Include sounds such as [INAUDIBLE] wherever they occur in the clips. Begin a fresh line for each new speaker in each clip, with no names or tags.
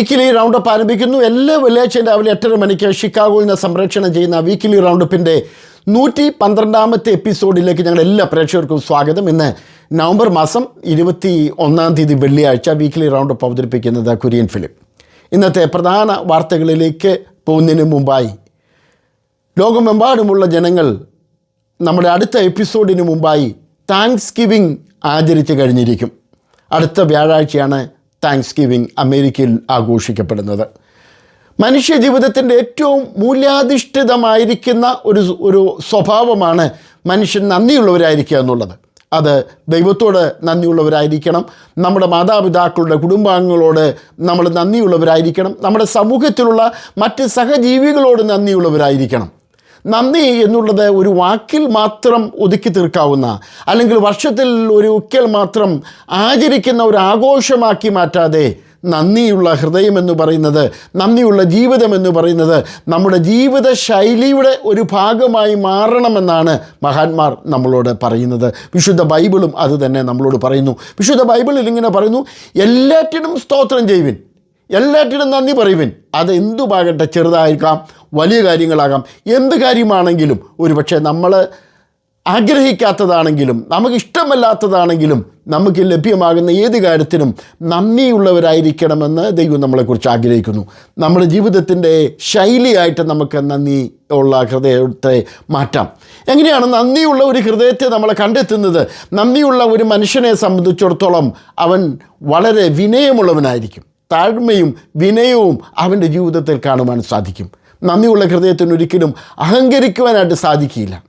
Weekly roundup ആരംഭിക്കുന്നു. എല്ലാ വെള്ളിയാഴ്ചയും രാവിലെ എട്ടര മണിക്ക് ഷിക്കാഗോയിൽ നിന്ന് സംപ്രേക്ഷണം ചെയ്യുന്ന വീക്കിലി റൗണ്ടപ്പിന്റെ നൂറ്റി പന്ത്രണ്ടാമത്തെ എപ്പിസോഡിലേക്ക് ഞങ്ങൾ എല്ലാ പ്രേക്ഷകർക്കും സ്വാഗതം. ഇന്ന് നവംബർ മാസം ഇരുപത്തി ഒന്നാം തീയതി വെള്ളിയാഴ്ച വീക്കിലി റൗണ്ടപ്പ് അവതരിപ്പിക്കുന്നത് കുര്യൻ ഫിലിം ഇന്നത്തെ പ്രധാന വാർത്തകളിലേക്ക് പോകുന്നതിന് മുമ്പായി. ലോകമെമ്പാടുമുള്ള ജനങ്ങൾ നമ്മുടെ അടുത്ത എപ്പിസോഡിന് മുമ്പായി താങ്ക്സ് ഗിവിങ് ആചരിച്ചു കഴിഞ്ഞിരിക്കും. അടുത്ത വ്യാഴാഴ്ചയാണ് താങ്ക്സ് ഗിവിങ് അമേരിക്കയിൽ ആഘോഷിക്കപ്പെടുന്നത്. മനുഷ്യ ജീവിതത്തിന്റെ ഏറ്റവും മൂല്യാധിഷ്ഠിതമായിരിക്കുന്ന ഒരു ഒരു സ്വഭാവമാണ് മനുഷ്യൻ നന്ദിയുള്ളവരായിരിക്കുക എന്നുള്ളത്. അത് ദൈവത്തോട് നന്ദിയുള്ളവരായിരിക്കണം. നമ്മുടെ മാതാപിതാക്കളുടെ കുടുംബാംഗങ്ങളോട് നമ്മൾ നന്ദിയുള്ളവരായിരിക്കണം. നമ്മുടെ സമൂഹത്തിലുള്ള മറ്റ് സഹജീവികളോട് നന്ദിയുള്ളവരായിരിക്കണം. നന്ദി എന്നുള്ളത് ഒരു വാക്കിൽ മാത്രം ഒതുക്കി തീർക്കാവുന്ന അല്ലെങ്കിൽ വർഷത്തിൽ ഒരു ഒരിക്കൽ മാത്രം ആചരിക്കുന്ന ഒരു ആഘോഷമാക്കി മാറ്റാതെ നന്ദിയുള്ള ഹൃദയമെന്ന് പറയുന്നത് നന്ദിയുള്ള ജീവിതം എന്ന് പറയുന്നത് നമ്മുടെ ജീവിത ശൈലിയുടെ ഒരു ഭാഗമായി മാറണമെന്നാണ് മഹാന്മാർ നമ്മളോട് പറയുന്നത്. വിശുദ്ധ ബൈബിളും അത് തന്നെ നമ്മളോട് പറയുന്നു. വിശുദ്ധ ബൈബിളിൽ ഇങ്ങനെ പറയുന്നു എല്ലാറ്റിനും സ്തോത്രം ചെയ്യുവിൻ. എല്ലാറ്റിനും നന്ദി പറയുവിൻ. അത് എന്തുമാകട്ടെ ചെറുതായിരിക്കാം വലിയ കാര്യങ്ങളാകാം. എന്ത് കാര്യമാണെങ്കിലും ഒരുപക്ഷെ നമ്മൾ ആഗ്രഹിക്കാത്തതാണെങ്കിലും നമുക്ക് ഇഷ്ടമല്ലാത്തതാണെങ്കിലും നമുക്ക് ലഭ്യമാകുന്ന ഏത് കാര്യത്തിനും നന്ദിയുള്ളവരായിരിക്കണമെന്ന് ദൈവം നമ്മളെക്കുറിച്ച് ആഗ്രഹിക്കുന്നു. നമ്മുടെ ജീവിതത്തിന്റെ ശൈലിയായിട്ട് നമുക്ക് നന്ദി ഉള്ള ഹൃദയത്തെ മാറ്റാം. എങ്ങനെയാണ് നന്ദിയുള്ള ഒരു ഹൃദയത്തെ നമ്മൾ കണ്ടെത്തുന്നത്? നന്ദിയുള്ള ഒരു മനുഷ്യനെ സംബന്ധിച്ചിടത്തോളം അവൻ വളരെ വിനയമുള്ളവനായിരിക്കും. താഴ്മയും വിനയവും അവന്റെ ജീവിതത്തിൽ കാണുവാൻ സാധിക്കും. നന്ദിയുള്ള ഹൃദയത്തിന് ഒരിക്കലും അഹങ്കരിക്കുവാനായിട്ട് സാധിക്കില്ല.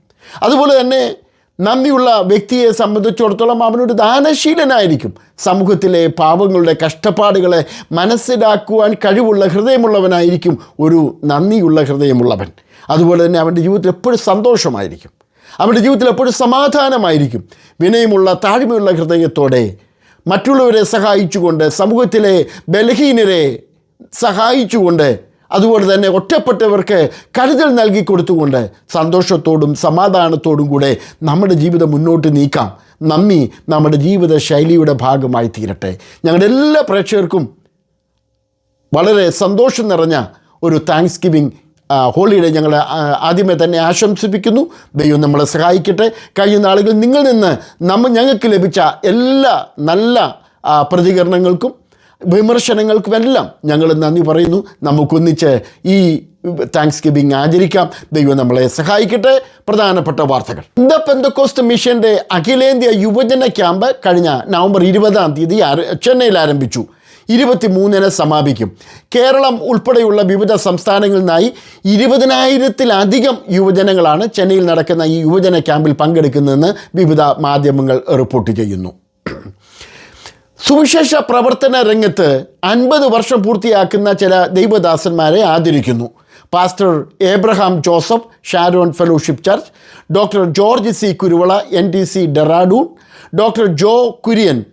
അതുപോലെ തന്നെ നന്ദിയുള്ള വ്യക്തിയെ സംബന്ധിച്ചിടത്തോളം അവനൊരു ദാനശീലനായിരിക്കും. സമൂഹത്തിലെ പാവങ്ങളുടെ കഷ്ടപ്പാടുകളെ മനസ്സിലാക്കുവാൻ കഴിവുള്ള ഹൃദയമുള്ളവനായിരിക്കും ഒരു നന്ദിയുള്ള ഹൃദയമുള്ളവൻ. അതുപോലെ തന്നെ അവന്റെ ജീവിതത്തിൽ എപ്പോഴും സന്തോഷമായിരിക്കും. അവന്റെ ജീവിതത്തിൽ എപ്പോഴും സമാധാനമായിരിക്കും. വിനയമുള്ള താഴ്മയുള്ള ഹൃദയത്തോടെ മറ്റുള്ളവരെ സഹായിച്ചുകൊണ്ട് സമൂഹത്തിലെ ബലഹീനരെ സഹായിച്ചുകൊണ്ട് അതുപോലെ തന്നെ ഒറ്റപ്പെട്ടവർക്ക് കരുതൽ നൽകി കൊടുത്തുകൊണ്ട് സന്തോഷത്തോടും സമാധാനത്തോടും കൂടെ നമ്മുടെ ജീവിതം മുന്നോട്ട് നീക്കാം. നന്ദി. നമ്മുടെ ജീവിത ശൈലിയുടെ ഭാഗമായി തീരട്ടെ. ഞങ്ങളുടെ എല്ലാ പ്രേക്ഷകർക്കും വളരെ സന്തോഷം നിറഞ്ഞ ഒരു താങ്ക്സ് ഗിവിങ് ഹോളിഡേ ഞങ്ങൾ ആദ്യമേ തന്നെ ആശംസിപ്പിക്കുന്നു. ദൈവം നമ്മളെ സഹായിക്കട്ടെ. കഴിഞ്ഞ നാളുകളിൽ നിങ്ങളിൽ നിന്ന് നമ്മൾ ഞങ്ങൾക്ക് ലഭിച്ച എല്ലാ നല്ല പ്രതികരണങ്ങൾക്കും വിമർശനങ്ങൾക്കുമെല്ലാം ഞങ്ങൾ നന്ദി പറയുന്നു. നമുക്കൊന്നിച്ച് ഈ താങ്ക്സ് ഗിവിങ് ആചരിക്കാം. ദൈവം നമ്മളെ സഹായിക്കട്ടെ. പ്രധാനപ്പെട്ട വാർത്തകൾ. ഇന്ത്യ പെന്തക്കോസ്റ്റ് മിഷന്റെ അഖിലേന്ത്യാ യുവജന ക്യാമ്പ് കഴിഞ്ഞ നവംബർ ഇരുപതാം തീയതി ചെന്നൈയിൽ ആരംഭിച്ചു. ഇരുപത്തിമൂന്നിന് സമാപിക്കും. കേരളം ഉൾപ്പെടെയുള്ള വിവിധ സംസ്ഥാനങ്ങളിൽ നിന്നായി ഇരുപതിനായിരത്തിലധികം യുവജനങ്ങളാണ് ചെന്നൈയിൽ നടക്കുന്ന ഈ യുവജന ക്യാമ്പിൽ പങ്കെടുക്കുന്നതെന്ന് വിവിധ മാധ്യമങ്ങൾ റിപ്പോർട്ട് ചെയ്യുന്നു. സുവിശേഷ പ്രവർത്തന രംഗത്ത് അൻപത് വർഷം പൂർത്തിയാക്കുന്ന ചില ദൈവദാസന്മാരെ ആദരിക്കുന്നു. Pastor Abraham Joseph Sharon fellowship church doctor George C Kuruvala N D C Dehradun doctor Joe Kurian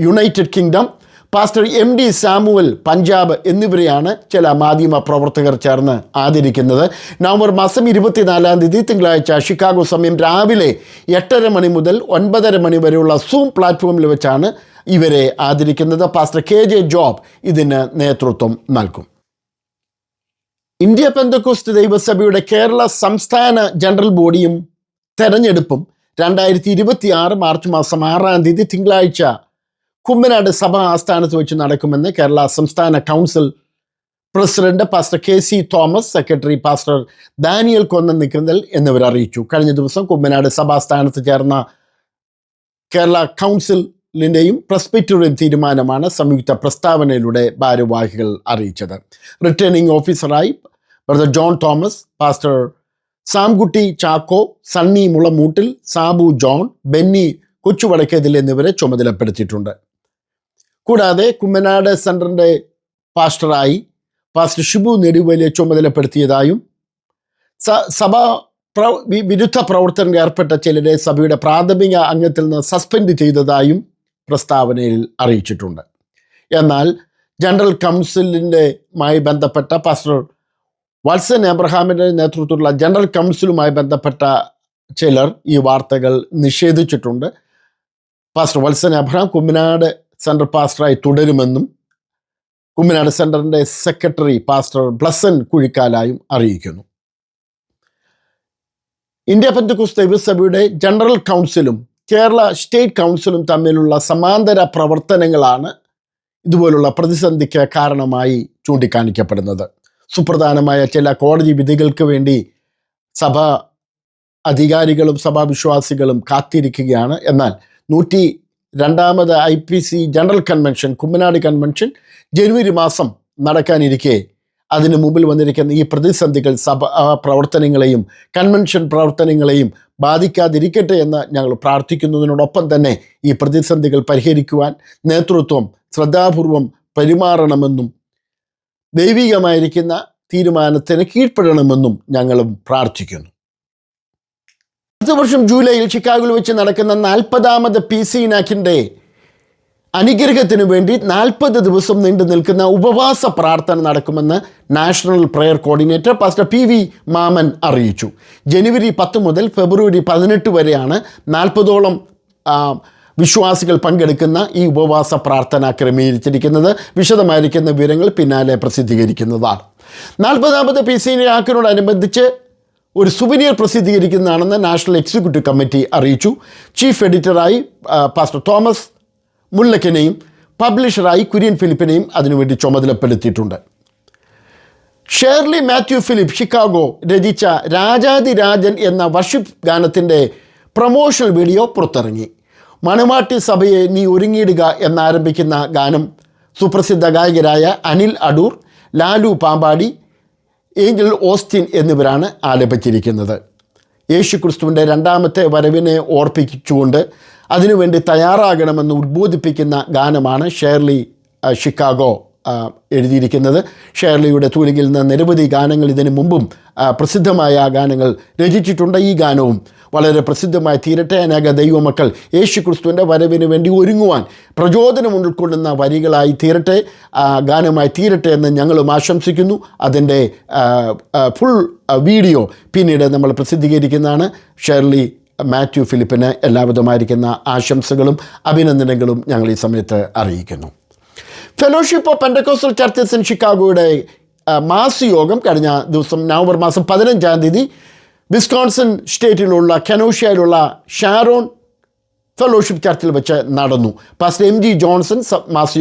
United Kingdom pastor M D Samuel Punjab എന്നിവരെയാണ് ചില മാധ്യമ പ്രവർത്തകർ ചേർന്ന് ആദരിക്കുന്നത്. നവംബർ മാസം ഇരുപത്തിനാലാം തീയതി തിങ്കളാഴ്ച ഷിക്കാഗോ സമയം രാവിലെ എട്ടര മണി മുതൽ ഒൻപതര മണി വരെയുള്ള സൂം പ്ലാറ്റ്ഫോമിൽ വെച്ചാണ് ഇവരെ ആദരിക്കുന്നത്. പാസ്റ്റർ കെ ജെ ജോബ് ഇതിന് നേതൃത്വം നൽകും. ഇന്ത്യ പെന്തക്കോസ്റ്റ് ദൈവസഭയുടെ കേരള സംസ്ഥാന ജനറൽ ബോഡിയും തെരഞ്ഞെടുപ്പും രണ്ടായിരത്തി ഇരുപത്തി ആറ് മാർച്ച് മാസം ആറാം തീയതി തിങ്കളാഴ്ച കുമ്മനാട് സഭ ആസ്ഥാനത്ത് വെച്ച് നടക്കുമെന്ന് കേരള സംസ്ഥാന council president pastor K C Thomas secretary pastor Daniel Konnan Nikkunnal എന്നിവർ അറിയിച്ചു. കഴിഞ്ഞ ദിവസം കുമ്മനാട് സഭാസ്ഥാനത്ത് ചേർന്ന കേരള കൗൺസിലിന്റെയും പ്രസ്പെക്ടറുടെയും തീരുമാനമാണ് സംയുക്ത പ്രസ്താവനയിലൂടെ ഭാരവാഹികൾ അറിയിച്ചത്. റിട്ടേണിംഗ് ഓഫീസറായി brother John Thomas pastor Samkutty Chacko Sunny Mulamoottil Sabu John Benny Kochuvadakkethil എന്നിവരെ ചുമതലപ്പെടുത്തിയിട്ടുണ്ട്. കൂടാതെ കുമ്മനാട് സെന്ററിന്റെ പാസ്റ്ററായി പാസ്റ്റർ ഷിബു നെടുവലിയെ ചുമതലപ്പെടുത്തിയതായും സഭ പ്ര വിരുദ്ധ പ്രവർത്തനം ഏർപ്പെട്ട ചിലരെ സഭയുടെ പ്രാഥമിക അംഗത്തിൽ നിന്ന് സസ്പെൻഡ് ചെയ്തതായും പ്രസ്താവനയിൽ അറിയിച്ചിട്ടുണ്ട്. എന്നാൽ ജനറൽ കൗൺസിലിന്റെ മായി ബന്ധപ്പെട്ട പാസ്റ്റർ വത്സൻ എബ്രഹാമിന്റെ നേതൃത്വത്തിലുള്ള ജനറൽ കൗൺസിലുമായി ബന്ധപ്പെട്ട ചിലർ ഈ വാർത്തകൾ നിഷേധിച്ചിട്ടുണ്ട്. Pastor Valsan Abraham Kumbanad central പാസ്റ്ററായി തുടരുമെന്നും കുമ്മനാട് സെന്ററിന്റെ സെക്രട്ടറി പാസ്റ്റർ ബ്ലസൻ കുഴിക്കാലായും അറിയിക്കുന്നു. ഇന്ത്യ പെന്തകുസ് ദൈവസഭയുടെ ജനറൽ കൗൺസിലും കേരള സ്റ്റേറ്റ് കൗൺസിലും തമ്മിലുള്ള സമാന്തര പ്രവർത്തനങ്ങളാണ് ഇതുപോലുള്ള പ്രതിസന്ധിക്ക് കാരണമായി ചൂണ്ടിക്കാണിക്കപ്പെടുന്നത്. സുപ്രധാനമായ ചില കോടതി വിധികൾക്ക് വേണ്ടി സഭ അധികാരികളും സഭാവിശ്വാസികളും കാത്തിരിക്കുകയാണ്. എന്നാൽ നൂറ്റി രണ്ടാമത് I P C general convention Kumbanad convention ജനുവരി മാസം നടക്കാനിരിക്കെ. അതിനു മുമ്പിൽ വന്നിരിക്കുന്ന ഈ പ്രതിസന്ധികൾ സഭ പ്രവർത്തനങ്ങളെയും കൺവെൻഷൻ പ്രവർത്തനങ്ങളെയും ബാധിക്കാതിരിക്കട്ടെ എന്ന് ഞങ്ങൾ പ്രാർത്ഥിക്കുന്നതിനോടൊപ്പം തന്നെ ഈ പ്രതിസന്ധികൾ പരിഹരിക്കുവാൻ നേതൃത്വം ശ്രദ്ധാപൂർവം പെരുമാറണമെന്നും ദൈവികമായിരിക്കുന്ന തീരുമാനത്തിന് കീഴ്പ്പെടണമെന്നും ഞങ്ങളും പ്രാർത്ഥിക്കുന്നു. അടുത്ത വർഷം ജൂലൈയിൽ ചിക്കാഗോയിൽ വെച്ച് നടക്കുന്ന നാൽപ്പതാമത് പി സി നാക്കിന്റെ അനുഗ്രഹത്തിനു വേണ്ടി നാൽപ്പത് ദിവസം നീണ്ടു നിൽക്കുന്ന ഉപവാസ പ്രാർത്ഥന നടക്കുമെന്ന് national prayer coordinator pastor P V Mammen അറിയിച്ചു. ജനുവരി പത്ത് മുതൽ ഫെബ്രുവരി പതിനെട്ട് വരെയാണ് നാൽപ്പതോളം വിശ്വാസികൾ പങ്കെടുക്കുന്ന ഈ ഉപവാസ പ്രാർത്ഥന ക്രമീകരിച്ചിരിക്കുന്നത്. വിശദമായിരിക്കുന്ന വിവരങ്ങൾ പിന്നാലെ പ്രസിദ്ധീകരിക്കുന്നതാണ്. നാൽപ്പതാമത് പി സി ആക്കിനോടനുബന്ധിച്ച് ഒരു സുവനിയർ പ്രസിദ്ധീകരിക്കുന്നതാണെന്ന് നാഷണൽ എക്സിക്യൂട്ടീവ് കമ്മിറ്റി അറിയിച്ചു. ചീഫ് എഡിറ്ററായി പാസ്റ്റർ തോമസ് മുല്ലക്കനെയും പബ്ലിഷറായി കുര്യൻ ഫിലിപ്പിനെയും അതിനുവേണ്ടി ചുമതലപ്പെടുത്തിയിട്ടുണ്ട്. ഷേർലി മാത്യു ഫിലിപ്പ് ഷിക്കാഗോ രചിച്ച രാജാതിരാജൻ എന്ന വർഷിപ്പ് ഗാനത്തിന്റെ പ്രൊമോഷണൽ വീഡിയോ പുറത്തിറങ്ങി. മണവാട്ടി സഭയെ നീ ഒരുങ്ങിയിടുക എന്നാരംഭിക്കുന്ന ഗാനം സുപ്രസിദ്ധ ഗായകരായ അനിൽ അടൂർ ലാലു പാമ്പാടി ഏഞ്ചൽ ഓസ്റ്റിൻ എന്നിവരാണ് ആലപിച്ചിരിക്കുന്നത്. യേശു ക്രിസ്തുവിന്റെ രണ്ടാമത്തെ വരവിനെ ഓർപ്പിച്ചുകൊണ്ട് അതിനുവേണ്ടി തയ്യാറാകണമെന്ന് ഉദ്ബോധിപ്പിക്കുന്ന ഗാനമാണ് ഷേർലി ഷിക്കാഗോ എഴുതിയിരിക്കുന്നത്. ഷേർലിയുടെ തൂലികയിൽ നിന്ന് നിരവധി ഗാനങ്ങൾ ഇതിനു മുമ്പും പ്രസിദ്ധമായ ഗാനങ്ങൾ രചിച്ചിട്ടുണ്ട്. ഈ ഗാനവും വളരെ പ്രസിദ്ധമായി തീരട്ടെ അനേക ദൈവമക്കൾ. യേശു ക്രിസ്തുവിന്റെ വരവിന് വേണ്ടി ഒരുങ്ങുവാൻ പ്രചോദനം ഉൾക്കൊള്ളുന്ന വരികളായി തീരട്ടെ ഗാനമായി തീരട്ടെ എന്ന് ഞങ്ങളും ആശംസിക്കുന്നു. അതിന്റെ ഫുൾ വീഡിയോ പിന്നീട് നമ്മൾ പ്രസിദ്ധീകരിക്കുന്നതാണ്. ഷെർലി മാത്യു ഫിലിപ്പിന് എല്ലാവിധമായിരിക്കുന്ന ആശംസകളും അഭിനന്ദനങ്ങളും ഞങ്ങൾ ഈ സമയത്ത് അറിയിക്കുന്നു. Fellowship of pentecostal churches in ഷിക്കാഗോയുടെ മാസ് യോഗം കഴിഞ്ഞ ദിവസം നവംബർ മാസം പതിനഞ്ചാം തീയതി വിസ്കോൺസൺ സ്റ്റേറ്റിലുള്ള കനോഷ്യയിലുള്ള ഷാരോൺ ഫെലോഷിപ്പ് ചർച്ചിൽ വെച്ച് നടന്നു. പാസ്റ്റർ എം ജി ജോൺസൺ മാസ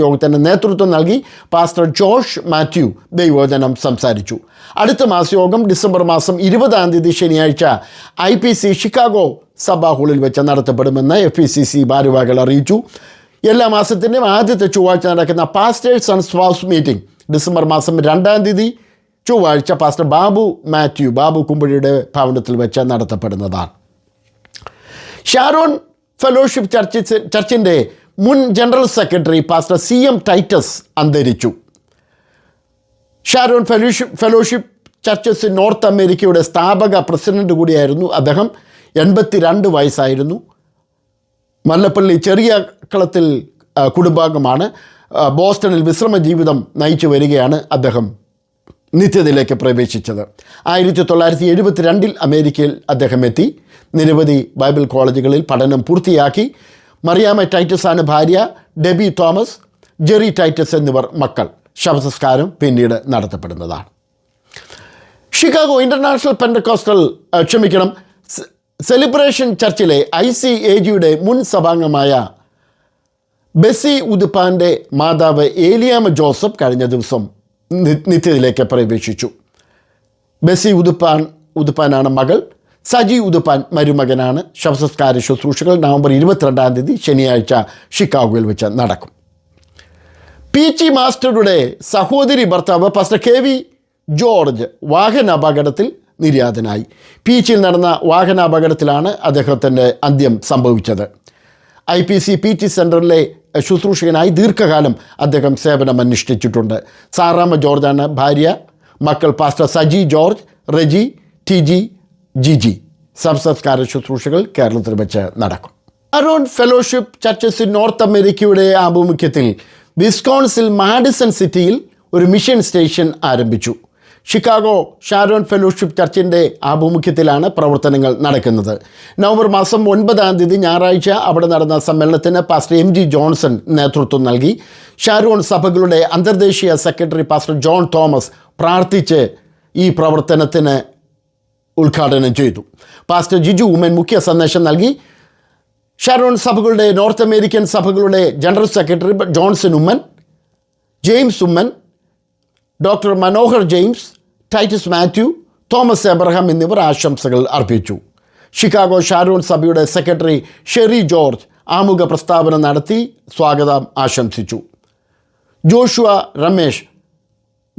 നേതൃത്വം നൽകി. പാസ്റ്റർ ജോഷ് മാത്യു ദൈവോചനം സംസാരിച്ചു. അടുത്ത മാസയോഗം ഡിസംബർ മാസം ഇരുപതാം തീയതി ശനിയാഴ്ച ഐ പി സി ഷിക്കാഗോ സഭാ ഹാളിൽ വെച്ച് നടത്തപ്പെടുമെന്ന് എഫ് പി സി സി ഭാരവാഹികൾ അറിയിച്ചു. എല്ലാ മാസത്തിന്റെയും ആദ്യത്തെ ചൊവ്വാഴ്ച നടക്കുന്ന പാസ്റ്റേഴ്സ് ആൻഡ് സ്വാസ് മീറ്റിംഗ് ഡിസംബർ മാസം രണ്ടാം തീയതി ചൊവ്വാഴ്ച പാസ്റ്റർ ബാബു മാത്യു ബാബു കുമ്പഴിയുടെ ഭവനത്തിൽ വെച്ച് നടത്തപ്പെടുന്നതാണ്. ഷാരോൺ ഫെലോഷിപ്പ് ചർച്ച് ചർച്ചിന്റെ മുൻ general secretary pastor C M Titus അന്തരിച്ചു. Sharon fellowship fellowship churches north അമേരിക്കയുടെ സ്ഥാപക പ്രസിഡന്റ് കൂടിയായിരുന്നു അദ്ദേഹം. എൺപത്തിരണ്ട് വയസ്സായിരുന്നു. മല്ലപ്പള്ളി ചെറിയ കളത്തിൽ കുടുംബാംഗമാണ്. ബോസ്റ്റണിൽ വിശ്രമ ജീവിതം നയിച്ചു വരികയാണ് അദ്ദേഹം. നിത്യതയിലേക്ക് പ്രവേശിച്ചത്. ആയിരത്തി തൊള്ളായിരത്തി എഴുപത്തി രണ്ടിൽ അമേരിക്കയിൽ അദ്ദേഹം എത്തി. നിരവധി ബൈബിൾ കോളേജുകളിൽ പഠനം പൂർത്തിയാക്കി. മറിയാമ ടൈറ്റസ് ആണ് ഭാര്യ ഡെബി തോമസ് ജെറി ടൈറ്റസ് എന്നിവർ മക്കൾ. ശവസംസ്കാരം പിന്നീട് നടത്തപ്പെടുന്നതാണ്. ഷിക്കാഗോ ഇന്റർനാഷണൽ പെൻഡക്കോസ്റ്റൽ ക്ഷമിക്കണം സെലിബ്രേഷൻ ചർച്ചിലെ ഐ സി എ ജിയുടെ മുൻ സഭാംഗമായ ബെസി ഉദുപ്പാന്റെ മാതാവ് ഏലിയാമ ജോസഫ് കഴിഞ്ഞ ദിവസം നി- നിത്യത്തിലേക്ക് പ്രവേശിച്ചു. ബസി ഉദുപ്പാൻ ഉദുപ്പാനാണ് മകൾ. സജി ഉദുപ്പാൻ മരുമകനാണ്. ശവസംസ്കാര ശുശ്രൂഷകൾ നവംബർ ഇരുപത്തിരണ്ടാം തീയതി ശനിയാഴ്ച ഷിക്കാഗോയിൽ വെച്ച് നടക്കും. പി. ജി. മാസ്റ്ററുടെ സഹോദരി ഭർത്താവ് പാസ്റ്റർ കെ. വി. ജോർജ് വാഹനാപകടത്തിൽ നിര്യാതനായി. പി. ജിയിൽ നടന്ന വാഹനാപകടത്തിലാണ് അദ്ദേഹത്തിന്റെ അന്ത്യം സംഭവിച്ചത്. I. P. C. P. T സെന്ററിലെ ശുശ്രൂഷകനായി ദീർഘകാലം അദ്ദേഹം സേവനം അനുഷ്ഠിച്ചിട്ടുണ്ട് സാറാമ ജോർജാണ് ഭാര്യ മക്കൾ pastor Saji George Reji T G G G സംസ്കാര ശുശ്രൂഷകൾ കേരളത്തിൽ വെച്ച് നടക്കും. Aaron fellowship churches in north അമേരിക്കയുടെ ആഭിമുഖ്യത്തിൽ വിസ്കോൺസിൽ മാഡിസൺ സിറ്റിയിൽ ഒരു മിഷൻ സ്റ്റേഷൻ ആരംഭിച്ചു. ഷിക്കാഗോ ഷാരോൺ ഫെലോഷിപ്പ് ചർച്ചിന്റെ ആഭിമുഖ്യത്തിലാണ് പ്രവർത്തനങ്ങൾ നടക്കുന്നത്. നവംബർ മാസം ഒൻപതാം തീയതി ഞായറാഴ്ച അവിടെ നടന്ന സമ്മേളനത്തിന് പാസ്റ്റർ എം ജി ജോൺസൺ നേതൃത്വം നൽകി. ഷാരോൺ സഭകളുടെ അന്തർദേശീയ സെക്രട്ടറി പാസ്റ്റർ ജോൺ തോമസ് പ്രാർത്ഥിച്ച് ഈ പ്രവർത്തനത്തിന് ഉദ്ഘാടനം ചെയ്തു. പാസ്റ്റർ ജിജു ഉമ്മൻ മുഖ്യ സന്ദേശം നൽകി. ഷാരോൺ സഭകളുടെ നോർത്ത് അമേരിക്കൻ സഭകളുടെ general secretary Johnson Oommen James Oommen doctor Manohar James Titus Mathew Thomas Abraham എന്നിവർ ആശംസകൾ അർപ്പിച്ചു. ഷിക്കാഗോ ഷാരോൺ സഭയുടെ സെക്രട്ടറി ഷെറി ജോർജ് ആമുഖ പ്രസ്താവന നടത്തി സ്വാഗതം ആശംസിച്ചു. ജോഷുവ രമേശ്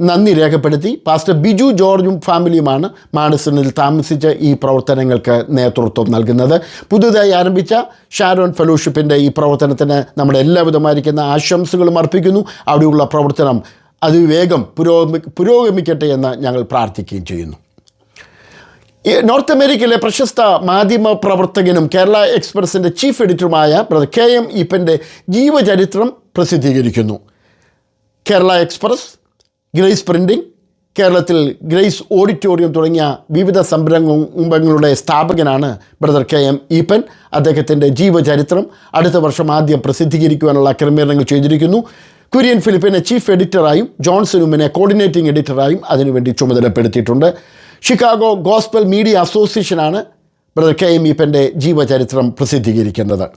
നന്ദി രേഖപ്പെടുത്തി. പാസ്റ്റർ ബിജു ജോർജും ഫാമിലിയുമാണ് മാഡിസണിൽ താമസിച്ച ഈ പ്രവർത്തനങ്ങൾക്ക് നേതൃത്വം നൽകുന്നത്. പുതുതായി ആരംഭിച്ച ഷാരോൺ ഫെലോഷിപ്പിന്റെ ഈ പ്രവർത്തനത്തിന് നമ്മുടെ എല്ലാവിധമായിരിക്കുന്ന ആശംസകളും അർപ്പിക്കുന്നു. അവിടെയുള്ള പ്രവർത്തനം അതിവേഗം പുരോഗമി പുരോഗമിക്കട്ടെ എന്ന് ഞങ്ങൾ പ്രാർത്ഥിക്കുകയും ചെയ്യുന്നു. നോർത്ത് അമേരിക്കയിലെ പ്രശസ്ത മാധ്യമ പ്രവർത്തകനും കേരള എക്സ്പ്രസിന്റെ ചീഫ് എഡിറ്ററുമായ ബ്രദർ കെ എം ഈപ്പന്റെ ജീവചരിത്രം പ്രസിദ്ധീകരിക്കുന്നു. കേരള എക്സ്പ്രസ് ഗ്രേസ് പ്രിന്റിംഗ് കേരളത്തിൽ ഗ്രേസ് ഓഡിറ്റോറിയം തുടങ്ങിയ വിവിധ സംരംഭങ്ങളുടെ സ്ഥാപകനാണ് ബ്രദർ കെ എം ഈപ്പൻ. അദ്ദേഹത്തിന്റെ ജീവചരിത്രം അടുത്ത വർഷം ആദ്യം പ്രസിദ്ധീകരിക്കുവാനുള്ള ക്രമീകരണങ്ങൾ ചെയ്തിരിക്കുന്നു. കുര്യൻ ഫിലിപ്പിനെ ചീഫ് എഡിറ്ററായും ജോൺസൺ കോർഡിനേറ്റിംഗ് എഡിറ്ററായും അതിനുവേണ്ടി ചുമതലപ്പെടുത്തിയിട്ടുണ്ട്. ഷിക്കാഗോ ഗോസ്പൽ മീഡിയ അസോസിയേഷനാണ് ബ്രദർ കെ എം ഈപ്പന്റെ ജീവചരിത്രം പ്രസിദ്ധീകരിക്കുന്നത്.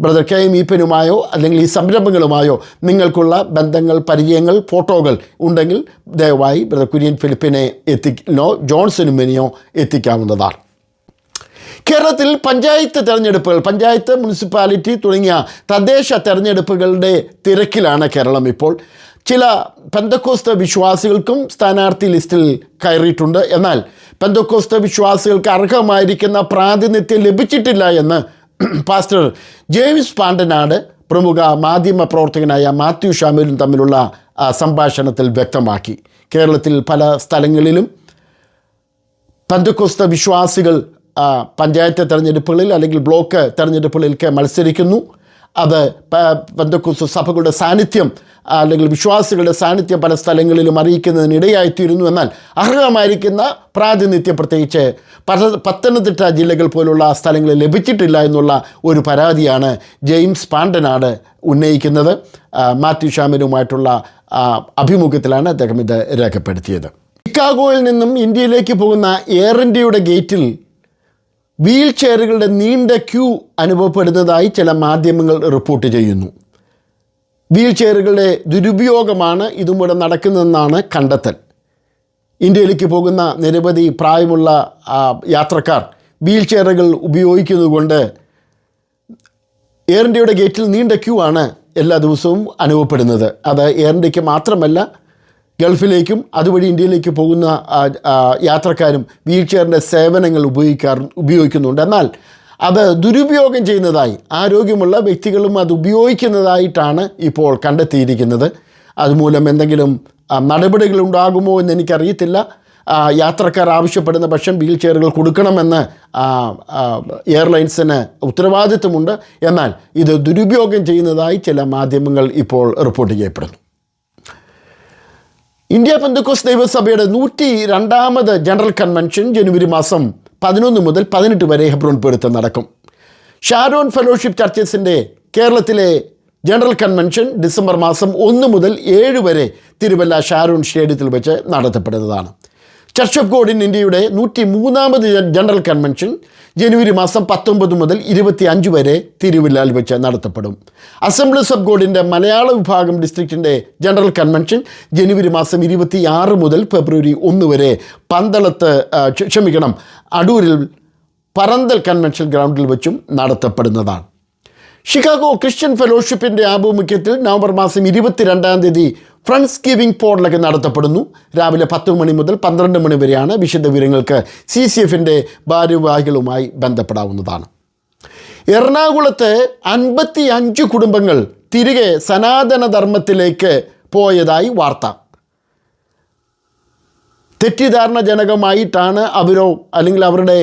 ബ്രദർ കെ എം ഈപ്പനുമായോ അല്ലെങ്കിൽ ഈ സംരംഭങ്ങളുമായോ നിങ്ങൾക്കുള്ള ബന്ധങ്ങൾ പരിചയങ്ങൾ ഫോട്ടോകൾ ഉണ്ടെങ്കിൽ ദയവായി ബ്രദർ കുര്യൻ ഫിലിപ്പിനെ എത്തിക്കോ ജോൺസനുമിനെയോ എത്തിക്കാവുന്നതാണ്. കേരളത്തിൽ പഞ്ചായത്ത് തെരഞ്ഞെടുപ്പുകൾ പഞ്ചായത്ത് മുനിസിപ്പാലിറ്റി തുടങ്ങിയ തദ്ദേശ തെരഞ്ഞെടുപ്പുകളുടെ തിരക്കിലാണ് കേരളം ഇപ്പോൾ. ചില പെന്തക്കോസ്ത വിശ്വാസികൾക്കും സ്ഥാനാർത്ഥി ലിസ്റ്റിൽ കയറിയിട്ടുണ്ട്. എന്നാൽ പെന്തക്കോസ്ത വിശ്വാസികൾക്ക് അർഹമായിരിക്കുന്ന പ്രാതിനിധ്യം ലഭിച്ചിട്ടില്ല എന്ന് [CLEARS THROAT] പാസ്റ്റർ ജെയിംസ് പാണ്ടനാട് പ്രമുഖ മാധ്യമ പ്രവർത്തകനായ മാത്യു ഷാമിലും തമ്മിലുള്ള സംഭാഷണത്തിൽ വ്യക്തമാക്കി. കേരളത്തിൽ പല സ്ഥലങ്ങളിലും പന്തക്കോസ്ത വിശ്വാസികൾ പഞ്ചായത്ത് തെരഞ്ഞെടുപ്പുകളിൽ അല്ലെങ്കിൽ ബ്ലോക്ക് തെരഞ്ഞെടുപ്പുകളിലൊക്കെ മത്സരിക്കുന്നു. അത് പന്തക്കോസ്ത സഭകളുടെ സാന്നിധ്യം അല്ലെങ്കിൽ വിശ്വാസികളുടെ സാന്നിധ്യം പല സ്ഥലങ്ങളിലും അറിയിക്കുന്നതിനിടയായിത്തീരുന്നു. എന്നാൽ അർഹമായിരിക്കുന്ന പ്രാതിനിധ്യം പ്രത്യേകിച്ച് പത പത്തനംതിട്ട ജില്ലകൾ പോലുള്ള സ്ഥലങ്ങളിൽ ലഭിച്ചിട്ടില്ല എന്നുള്ള ഒരു പരാതിയാണ് ജെയിംസ് പാണ്ടനാട് ഉന്നയിക്കുന്നത്. മാത്യു ഷാമിനുമായിട്ടുള്ള അഭിമുഖത്തിലാണ് അദ്ദേഹം ഇത് രേഖപ്പെടുത്തിയത്. ചിക്കാഗോയിൽ നിന്നും ഇന്ത്യയിലേക്ക് പോകുന്ന എയർ ഇന്ത്യയുടെ ഗേറ്റിൽ വീൽ ചെയറുകളുടെ നീണ്ട ക്യൂ അനുഭവപ്പെടുന്നതായി ചില മാധ്യമങ്ങൾ റിപ്പോർട്ട് ചെയ്യുന്നു. വീൽ ചെയറുകളുടെ ദുരുപയോഗമാണ് ഇതുമൂടെ നടക്കുന്നതെന്നാണ് കണ്ടെത്തൽ. ഇന്ത്യയിലേക്ക് പോകുന്ന നിരവധി പ്രായമുള്ള യാത്രക്കാർ വീൽ ചെയറുകൾ ഉപയോഗിക്കുന്നതുകൊണ്ട് എയർ ഇന്ത്യയുടെ ഗേറ്റിൽ നീണ്ട ക്യൂ ആണ് എല്ലാ ദിവസവും അനുഭവപ്പെടുന്നത്. അത് എയർ ഇന്ത്യയ്ക്ക് മാത്രമല്ല ഗൾഫിലേക്കും അതുവഴി ഇന്ത്യയിലേക്ക് പോകുന്ന യാത്രക്കാരും വീൽ ചെയറിന്റെ സേവനങ്ങൾ ഉപയോഗിക്കാറ് ഉപയോഗിക്കുന്നുണ്ട്. എന്നാൽ അത് ദുരുപയോഗം ചെയ്യുന്നതായി ആരോഗ്യമുള്ള വ്യക്തികളും അത് ഉപയോഗിക്കുന്നതായിട്ടാണ് ഇപ്പോൾ കണ്ടെത്തിയിരിക്കുന്നത്. അതുമൂലം എന്തെങ്കിലും നടപടികൾ ഉണ്ടാകുമോ എന്ന് എനിക്കറിയത്തില്ല. യാത്രക്കാർ ആവശ്യപ്പെടുന്ന പക്ഷം വീൽ ചെയറുകൾ കൊടുക്കണമെന്ന് എയർലൈൻസിന് ഉത്തരവാദിത്വമുണ്ട്. എന്നാൽ ഇത് ദുരുപയോഗം ചെയ്യുന്നതായി ചില മാധ്യമങ്ങൾ ഇപ്പോൾ റിപ്പോർട്ട് ചെയ്യപ്പെടുന്നു. ഇന്ത്യ പെന്തക്കോസ് ദൈവസഭയുടെ നൂറ്റി രണ്ടാമത് ജനറൽ കൺവെൻഷൻ ജനുവരി മാസം പതിനൊന്ന് മുതൽ പതിനെട്ട് വരെ ഹെബ്രോൺ പേടുത്ത് നടക്കും. ഷാരോൺ ഫെലോഷിപ്പ് ചർച്ചസിന്റെ കേരളത്തിലെ ജനറൽ കൺവെൻഷൻ ഡിസംബർ മാസം ഒന്ന് മുതൽ ഏഴ് വരെ തിരുവല്ല ഷാരോൺ സ്റ്റേഡിയത്തിൽ വെച്ച് നടത്തപ്പെടുന്നതാണ്. ചർച്ച് ഓഫ് ഗോഡ് ഇൻ ഇന്ത്യയുടെ നൂറ്റി മൂന്നാമത് ജനറൽ കൺവെൻഷൻ ജനുവരി മാസം പത്തൊമ്പത് മുതൽ ഇരുപത്തി അഞ്ച് വരെ തിരുവില്ലാൽ വെച്ച് നടത്തപ്പെടും. അസംബ്ലി സബ് ഗോഡിന്റെ മലയാള വിഭാഗം ഡിസ്ട്രിക്റ്റിന്റെ ജനറൽ കൺവെൻഷൻ ജനുവരി മാസം ഇരുപത്തി ആറ് മുതൽ ഫെബ്രുവരി ഒന്ന് വരെ പന്തളത്ത് ക്ഷമിക്കണം അടൂരിൽ പറന്തൽ കൺവെൻഷൻ ഗ്രൗണ്ടിൽ വെച്ചും നടത്തപ്പെടുന്നതാണ്. ഷിക്കാഗോ ക്രിസ്ത്യൻ ഫെലോഷിപ്പിന്റെ ആഭിമുഖ്യത്തിൽ നവംബർ മാസം ഇരുപത്തിരണ്ടാം തീയതി ഫ്രണ്ട്സ് ഗിവിംഗ് പോർട്ടലൊക്കെ നടത്തപ്പെടുന്നു. രാവിലെ പത്ത് മണി മുതൽ പന്ത്രണ്ട് മണി വരെയാണ് വിശദ വിവരങ്ങൾക്ക് സി സി എഫിന്റെ ഭാരവാഹികളുമായി ബന്ധപ്പെടാവുന്നതാണ്. എറണാകുളത്ത് അൻപത്തി അഞ്ച് കുടുംബങ്ങൾ തിരികെ സനാതനധർമ്മത്തിലേക്ക് പോയതായി വാർത്ത. തെറ്റിദ്ധാരണജനകമായിട്ടാണ് അവരോ അല്ലെങ്കിൽ അവരുടെ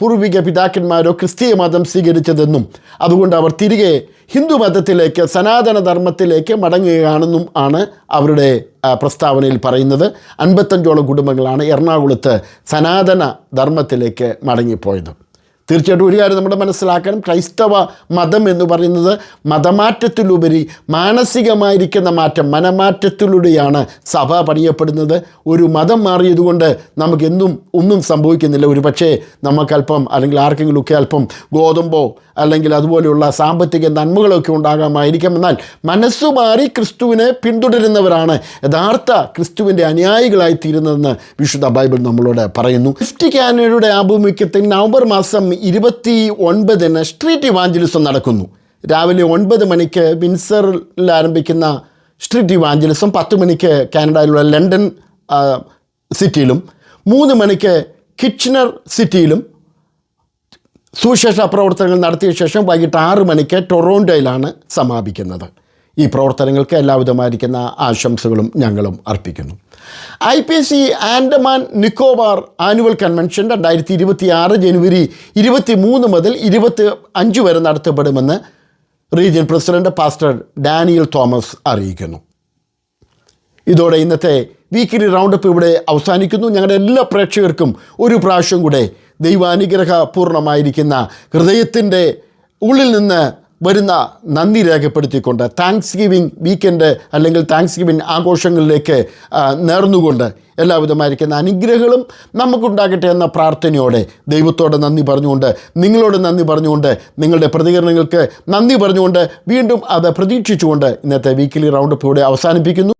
പൂർവിക പിതാക്കന്മാരോ ക്രിസ്തീയ മതം സ്വീകരിച്ചതെന്നും അതുകൊണ്ട് അവർ തിരികെ ഹിന്ദു മതത്തിലേക്ക് സനാതന ധർമ്മത്തിലേക്ക് മടങ്ങുകയാണെന്നും ആണ് അവരുടെ പ്രസ്താവനയിൽ പറയുന്നത്. അൻപത്തഞ്ചോളം കുടുംബങ്ങളാണ് എറണാകുളത്ത് സനാതന ധർമ്മത്തിലേക്ക് മടങ്ങിപ്പോയത്. തീർച്ചയായിട്ടും ഒരു കാര്യം നമ്മുടെ മനസ്സിലാക്കണം ക്രൈസ്തവ മതം എന്ന് പറയുന്നത് മതമാറ്റത്തിലുപരി മാനസികമായിരിക്കുന്ന മാറ്റം മനമാറ്റത്തിലൂടെയാണ് സഭ പണിയപ്പെടുന്നത്. ഒരു മതം മാറിയതുകൊണ്ട് നമുക്ക് എന്നും ഒന്നും സംഭവിക്കുന്നില്ല. ഒരു പക്ഷേ നമുക്കല്പം അല്ലെങ്കിൽ ആർക്കെങ്കിലുമൊക്കെ അല്പം ഗോതമ്പോ അല്ലെങ്കിൽ അതുപോലെയുള്ള സാമ്പത്തിക നന്മകളൊക്കെ ഉണ്ടാകാമായിരിക്കാം. എന്നാൽ മനസ്സു മാറി ക്രിസ്തുവിനെ പിന്തുടരുന്നവരാണ് യഥാർത്ഥ ക്രിസ്തുവിന്റെ അനുയായികളായി തീരുന്നതെന്ന് വിശുദ്ധ ബൈബിൾ നമ്മളോട് പറയുന്നു. ഫിഫ്റ്റി കാനഡയുടെ ആഭിമുഖ്യത്തിൽ നവംബർ മാസം ഇരുപത്തി ഒൻപതിന് സ്ട്രീറ്റ് ഇവാഞ്ചലിസം നടക്കുന്നു. രാവിലെ ഒൻപത് മണിക്ക് വിൻസറിൽ ആരംഭിക്കുന്ന സ്ട്രീറ്റ് ഇവാഞ്ചലിസം പത്ത് മണിക്ക് കാനഡയിലുള്ള ലണ്ടൻ സിറ്റിയിലും മൂന്ന് മണിക്ക് കിച്ചണർ സിറ്റിയിലും സുവിശേഷ പ്രവർത്തനങ്ങൾ നടത്തിയ ശേഷം വൈകിട്ട് ആറ് മണിക്ക് ടൊറോണ്ടോയിലാണ് സമാപിക്കുന്നത്. ഈ പ്രവർത്തനങ്ങൾക്ക് എല്ലാവിധമായിരിക്കുന്ന ആശംസകളും ഞങ്ങളും അർപ്പിക്കുന്നു. I P C Andaman Nicobar annual convention രണ്ടായിരത്തി ഇരുപത്തി ആറ് ജനുവരി ഇരുപത്തി മൂന്ന് മുതൽ ഇരുപത്തി അഞ്ച് വരെ നടത്തപ്പെടുമെന്ന് region president pastor Daniel Thomas അറിയിക്കുന്നു. ഇതോടെ ഇന്നത്തെ വീക്കിലി റൗണ്ടപ്പ് ഇവിടെ അവസാനിക്കുന്നു. ഞങ്ങളുടെ എല്ലാ പ്രേക്ഷകർക്കും ഒരു പ്രാവശ്യം കൂടെ ദൈവാനുഗ്രഹപൂർണമായിരിക്കുന്ന ഹൃദയത്തിന്റെ ഉള്ളിൽ നിന്ന് വരുന്ന നന്ദി രേഖപ്പെടുത്തിക്കൊണ്ട് താങ്ക്സ് ഗിവിങ് വീക്കെൻഡ് അല്ലെങ്കിൽ താങ്ക്സ് ഗിവിങ് ആഘോഷങ്ങളിലേക്ക് നേർന്നുകൊണ്ട് എല്ലാവിധമായിരിക്കുന്ന അനുഗ്രഹങ്ങളും നമുക്കുണ്ടാകട്ടെ എന്ന പ്രാർത്ഥനയോടെ ദൈവത്തോട് നന്ദി പറഞ്ഞുകൊണ്ട് നിങ്ങളോട് നന്ദി പറഞ്ഞുകൊണ്ട് നിങ്ങളുടെ പ്രതികരണങ്ങൾക്ക് നന്ദി പറഞ്ഞുകൊണ്ട് വീണ്ടും അത് പ്രതീക്ഷിച്ചുകൊണ്ട് ഇന്നത്തെ വീക്കിലി റൗണ്ട് ഇവിടെ അവസാനിപ്പിക്കുന്നു.